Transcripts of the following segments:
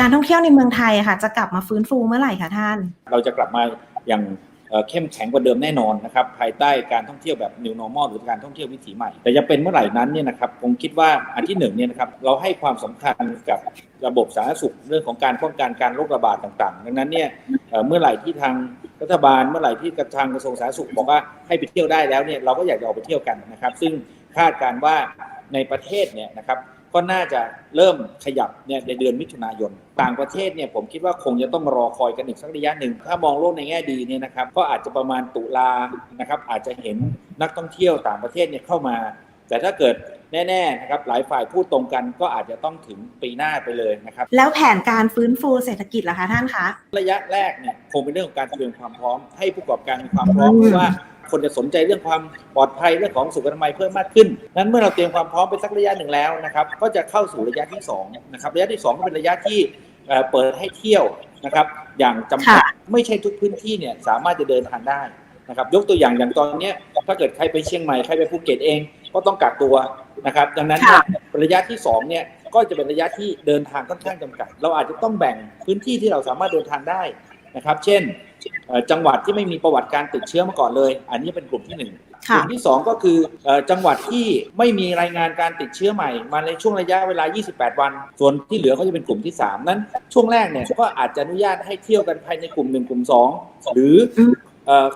การท่องเที่ยวในเมืองไทยอะค่ะ จะกลับมาฟื้นฟูเมื่อไหร่คะท่าน เราจะกลับมาอย่างเข้มแข็งกว่าเดิมแน่นอนนะครับภายใต้การท่องเที่ยวแบบ new normal หรือการท่องเที่ยววิถีใหม่ แต่จะเป็นเมื่อไหร่นั้นเนี่ยนะครับผมคิดว่าอันที่หนึ่งเนี่ยนะครับเราให้ความสำคัญกับระบบสาธารณสุขเรื่องของการป้องกันการโรคระบาดต่างๆ ดังนั้นเนี่ยเมื่อไหร่ที่ทางรัฐบาลเมื่อไหร่ที่ทางกระทรวงสาธารณสุขบอกว่าให้ไปเที่ยวได้แล้วเนี่ยเราก็อยากจะออกไปเที่ยวกันนะครับ ซึ่งคาดการณ์ว่าในประเทศเนี่ยนะครับ ก็น่าจะเริ่มขยับเนี่ยในเดือนมิถุนายน ต่างประเทศเนี่ยผมคิดว่าคงจะต้องรอคอยกันอีกสักระยะหนึ่ง ถ้ามองโลกในแง่ดีเนี่ยนะครับก็อาจจะประมาณตุลานะครับอาจจะเห็นนักท่องเที่ยวต่างประเทศเนี่ยเข้ามา แต่ถ้าเกิดแน่ๆนะครับหลายฝ่ายพูดตรงกันก็อาจจะต้องถึงปีหน้าไปเลยนะครับ แล้วแผนการฟื้นฟูเศรษฐกิจล่ะคะท่านคะ ระยะแรกเนี่ยคงเป็นเรื่องของการเตรียมความพร้อม ให้ผู้ประกอบการมีความพร้อมเพราะว่าคนจะสนใจเรื่องความปลอดภัยเรื่องของสุขอนามัยเพิ่มมากขึ้น นั้นเมื่อเราเตรียมความพร้อมไปสักระยะหนึ่งแล้วนะครับ ก็จะเข้าสู่ระยะที่สองนะครับ ระยะที่สองก็เป็นระยะที่เอ่อเปิดให้เที่ยวนะครับ อย่างจำกัดค่ะไม่ใช่ทุกพื้นที่เนี่ยสามารถจะเดินทางได้นะครับ ยกตัวอย่างอย่างตอนเนี้ยถ้าเกิดใครไปเชียงใหม่ใครไปภูเก็ตเอง ก็ต้องกักตัวนะครับ ดังนั้นเนี่ยระยะที่สองเนี่ยก็จะเป็นระยะที่เดินทางค่อนข้างจำกัด เราอาจจะต้องแบ่งพื้นที่ที่เราสามารถเดินทางได้นะครับ เช่นเอ่อจังหวัดที่ไม่มีประวัติการติดเชื้อมาก่อนเลย อันนี้เป็นกลุ่มที่หนึ่ง กค่ะ ลุ่มที่2ก็คือเอ่อจังหวัดที่ไม่มีรายงานการติดเชื้อใหม่ มาในช่วงระยะเวลา 28 วัน ส่วนที่เหลือก็จะเป็นกลุ่มที่ 3 นั้น ช่วงแรกเนี่ยก็อาจจะอนุญาตให้เที่ยวกันภายในกลุ่ม 1 กลุ่ม 2 หรืออมเอ่อ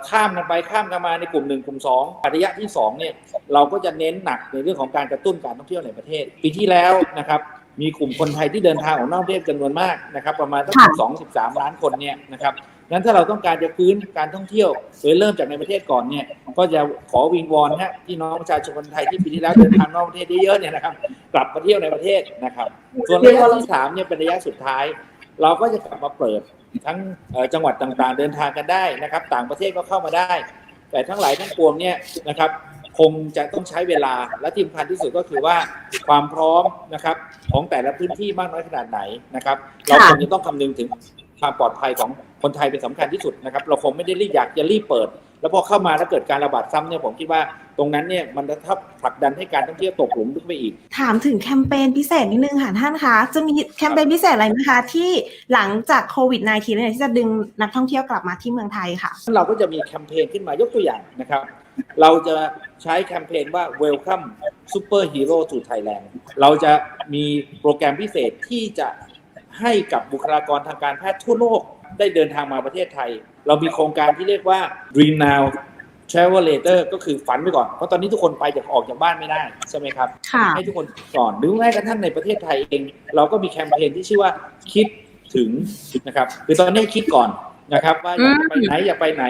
ข้ามกันไปข้ามกันมาในกลุ่ม 1 กลุ่ม2ระยะที่2เนี่ยเราก็จะเน้นหนักในเรื่องของการกระตุ้นการท่องเที่ยวในประเทศ ปีที่แล้วนะครับมีกลุ่มคนไทยที่เดินทางออกนอกประเทศจำนวนมากนะครับประมาณตั้งค่ะสองสิบสามล้านคนเนี่ยนะครับงั้นถ้าเราต้องการจะฟื้นการท่องเที่ยวโดยเริ่มจากในประเทศก่อนเนี่ยก็จะขอวิงวอนฮะพี่น้องประชาชนคนไทยที่ปีที่แล้วเดินทางนอกประเทศเยอะๆเนี่ยนะครับกลับมาเที่ยวในประเทศนะครับ ส่วนระยะที่สามเนี่ยเป็นระยะสุดท้าย เราก็จะกลับมาเปิดทั้งเอ่อจังหวัดต่างๆ เดินทางกันได้นะครับ ต่างประเทศก็เข้ามาได้ แต่ทั้งหลายทั้งปวงเนี่ยนะครับคงจะต้องใช้เวลาและที่สำคัญที่สุดก็คือว่าความพร้อมนะครับของแต่ละพื้นที่มากน้อยขนาดไหนนะครับ เราคงจะต้องคำนึงถึงความปลอดภัยของคนไทยเป็นสำคัญที่สุดนะครับ เราคงไม่ได้รีบอยากจะรีบเปิด แล้วพอเข้ามาแล้วเกิดการระบาดซ้ำเนี่ยผมคิดว่า ตรงนั้นเนี่ยมันจะทับผลักดันให้การท่องเที่ยวตกหลุมลึกไปอีก ถามถึงแคมเปญพิเศษนิดนึงค่ะท่านคะจะมีแคมเปญพิเศษอะไรไหมคะที่หลังจากโควิด -19 เนี่ยที่จะดึงนักท่องเที่ยวกลับมาที่เมืองไทยค่ะ เราก็จะมีแคมเปญขึ้นมายกตัวอย่างนะครับ เราจะใช้แคมเปญว่า Welcome Super Hero to Thailand เราจะมีโปรแกรมพิเศษที่จะให้กับบุคลากรทางการแพทย์ทั่วโลกได้เดินทางมาประเทศไทย เรามีโครงการที่เรียกว่า Dream Now Travel Later ก็คือฝันไปก่อน เพราะตอนนี้ทุกคนไปจากออกจากบ้านไม่ได้ใช่ไหมครับค่ะให้ทุกคนก่อนหรือแม้กระทั่งในประเทศไทยเอง เราก็มีแคมเปญที่ชื่อว่าคิดถึงนะครับ คือตอนนี้คิดก่อนนะครับว่าอยากจะไปไหนอยากไปไหน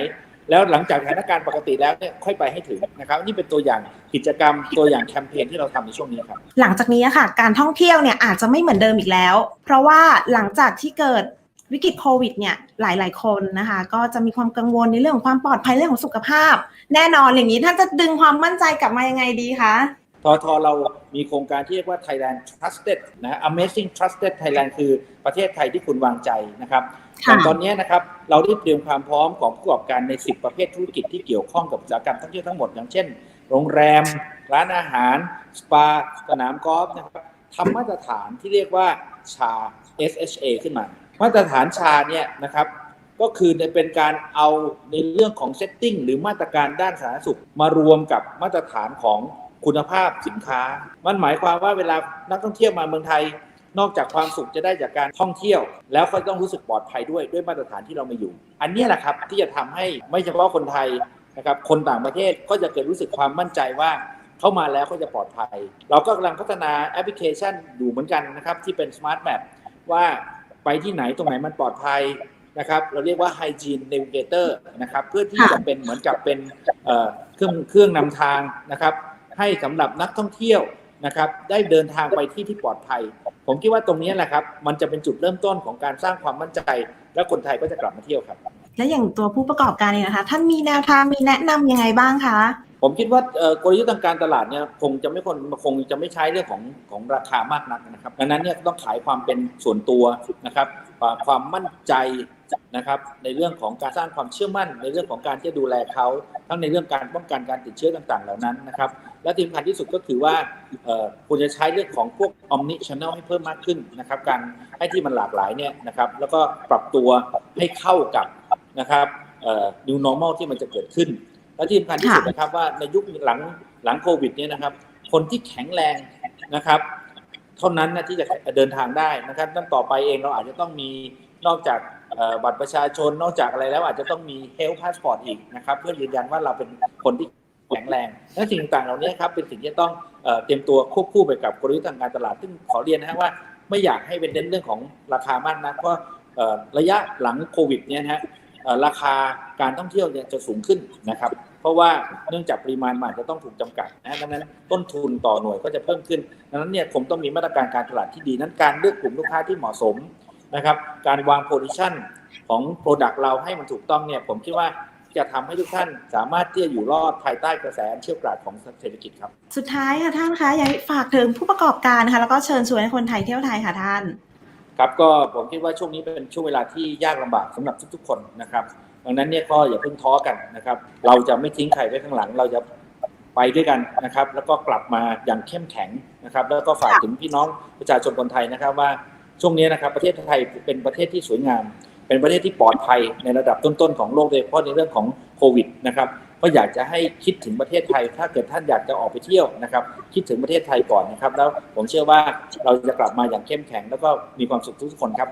แล้วหลังจากสถานการณ์ปกติแล้วเนี่ยค่อยไปให้ถึงนะครับ นี่เป็นตัวอย่างกิจกรรมตัวอย่างแคมเปญที่เราทำในช่วงนี้ครับ หลังจากนี้อะค่ะ การท่องเที่ยวเนี่ยอาจจะไม่เหมือนเดิมอีกแล้ว เพราะว่าหลังจากที่เกิด วิกฤตโควิดเนี่ยหลาย ๆ คนนะคะ ก็จะมีความกังวลในเรื่องของความปลอดภัยเรื่องของสุขภาพ แน่นอนอย่างนี้ท่านจะดึงความมั่นใจกลับมายังไงดีคะทอทอเรามีโครงการที่เรียกว่า Thailand Trusted นะ Amazing Trusted Thailand คือประเทศไทยที่คุณวางใจนะครับค่ะแต่ตอนนี้นะครับเราได้เตรียมความพร้อมของผู้ประกอบการใน 10 ประเภทธุรกิจที่เกี่ยวข้องกับอุตสาหกรรมท่องเที่ยวทั้งหมด อย่างเช่น โรงแรม ร้านอาหาร สปา สนามกอล์ฟนะครับทำมาตรฐานที่เรียกว่าชา SHA ขึ้นมา มาตรฐานชาเนี่ยนะครับก็คือเป็นการเอาในเรื่องของเซตติ้งหรือมาตรการด้านสาธารณสุขมารวมกับมาตรฐานของคุณภาพสินค้า มันหมายความว่าเวลานักท่องเที่ยวมาเมืองไทย นอกจากความสุขจะได้จากการท่องเที่ยว แล้วก็ต้องรู้สึกปลอดภัยด้วยด้วยมาตรฐานที่เรามาอยู่ อันนี้แหละครับที่จะทำให้ไม่เฉพาะคนไทยนะครับคนต่างประเทศก็จะเกิดรู้สึกความมั่นใจว่าเข้ามาแล้วก็จะปลอดภัย เราก็กำลังพัฒนาแอปพลิเคชันอยู่เหมือนกันนะครับที่เป็น Smart Map ว่า ไปที่ไหนตรงไหนมันปลอดภัยนะครับ เราเรียกว่า Hygiene Navigator นะครับ เพื่อที่ค่ะจะเป็นเหมือนกับเป็นเอ่อเครื่องเครื่องนำทางนะครับ ให้สำหรับนักท่องเที่ยวนะครับ ได้เดินทางไปที่ที่ปลอดภัย ผมคิดว่าตรงนี้แหละครับ มันจะเป็นจุดเริ่มต้นของการสร้างความมั่นใจ และคนไทยก็จะกลับมาเที่ยวครับ และอย่างตัวผู้ประกอบการเนี่ยนะคะ ท่านมีแนวทางมีแนะนำยังไงบ้างคะ ผมคิดว่ากลยุทธ์ทางการตลาดเนี่ยคงจะไม่คนคงจะไม่ใช้เรื่องของของราคามากนักนะครับดังนั้นเนี่ยต้องขายความเป็นส่วนตัวนะครับ ความมั่นใจนะครับในเรื่องของการสร้างความเชื่อมั่น ในเรื่องของการที่ดูแลเขาทั้งในเรื่องการป้องกันการติดเชื้อต่าง ๆ เหล่านั้นนะครับ และที่สำคัญที่สุดก็คือว่าควรจะใช้เรื่องของพวก omni channel ให้เพิ่มมากขึ้นนะครับ การให้ที่มันหลากหลายเนี่ยนะครับ แล้วก็ปรับตัวให้เข้ากับนะครับ new normal ที่มันจะเกิดขึ้น และที่สำคัญที่สุดนะครับว่าในยุคหลังหลังโควิดเนี่ยนะครับ คนที่แข็งแรงนะครับ เท่านั้นนะที่จะเดินทางได้นะครับตั้งต่อไปเองเราอาจจะต้องมีนอกจากเอ่อบัตรประชาชนนอกจากอะไรแล้วอาจจะต้องมี health passport อีกนะครับเพื่อยืนยันว่าเราเป็นคนที่แข็งแรงและสิ่งต่างๆเหล่านี้ครับเป็นสิ่งที่ต้องเอ่อเตรียมตัวควบคู่ไปกับกลยุทธ์ทางการตลาด ซึ่งขอเรียนนะฮะว่าไม่อยากให้เป็นเน้นเรื่องของราคามากนะเพราะเอ่อระยะหลังโควิดเนี่ยนะฮะเอ่อ ราคาการท่องเที่ยวเนี่ยจะสูงขึ้นนะครับ เพราะว่าเนื่องจากปริมาณมันอาจจะต้องถูกจำกัดนะดังนั้นต้นทุนต่อหน่วยก็จะเพิ่มขึ้น ดังนั้นเนี่ยผมต้องมีมาตรการการตลาดที่ดีนั้นการเลือกกลุ่มลูกค้าที่เหมาะสมนะครับการวางโพซิชันของโปรดักต์เราให้มันถูกต้องเนี่ยผมคิดว่าจะทำให้ทุกท่านสามารถที่จะอยู่รอดภายใต้กระแสอันเชี่ยวกรากของเศรษฐกิจครับ สุดท้ายค่ะท่านคะอยากฝากถึงผู้ประกอบการนะคะแล้วก็เชิญชวนให้คนไทยเที่ยวไทยค่ะท่าน ครับก็ผมคิดว่าช่วงนี้เป็นช่วงเวลาที่ยากลำบากสำหรับทุก ๆ คนนะครับดังนั้นเนี่ยก็อย่าเพิ่งท้อกันนะครับ เราจะไม่ทิ้งใครไว้ข้างหลัง เราจะไปด้วยกันนะครับ แล้วก็กลับมาอย่างเข้มแข็งนะครับ แล้วก็ฝากถึงพี่น้องประชาชนคนไทยนะครับว่าช่วงนี้นะครับประเทศไทยเป็นประเทศที่สวยงาม เป็นประเทศที่ปลอดภัยในระดับต้นๆของโลกโดยเฉพาะในเรื่องของโควิดนะครับ ก็อยากจะให้คิดถึงประเทศไทย ถ้าเกิดท่านอยากจะออกไปเที่ยวนะครับ คิดถึงประเทศไทยก่อนนะครับ แล้วผมเชื่อว่าเราจะกลับมาอย่างเข้มแข็ง แล้วก็มีความสุขทุกคนครับ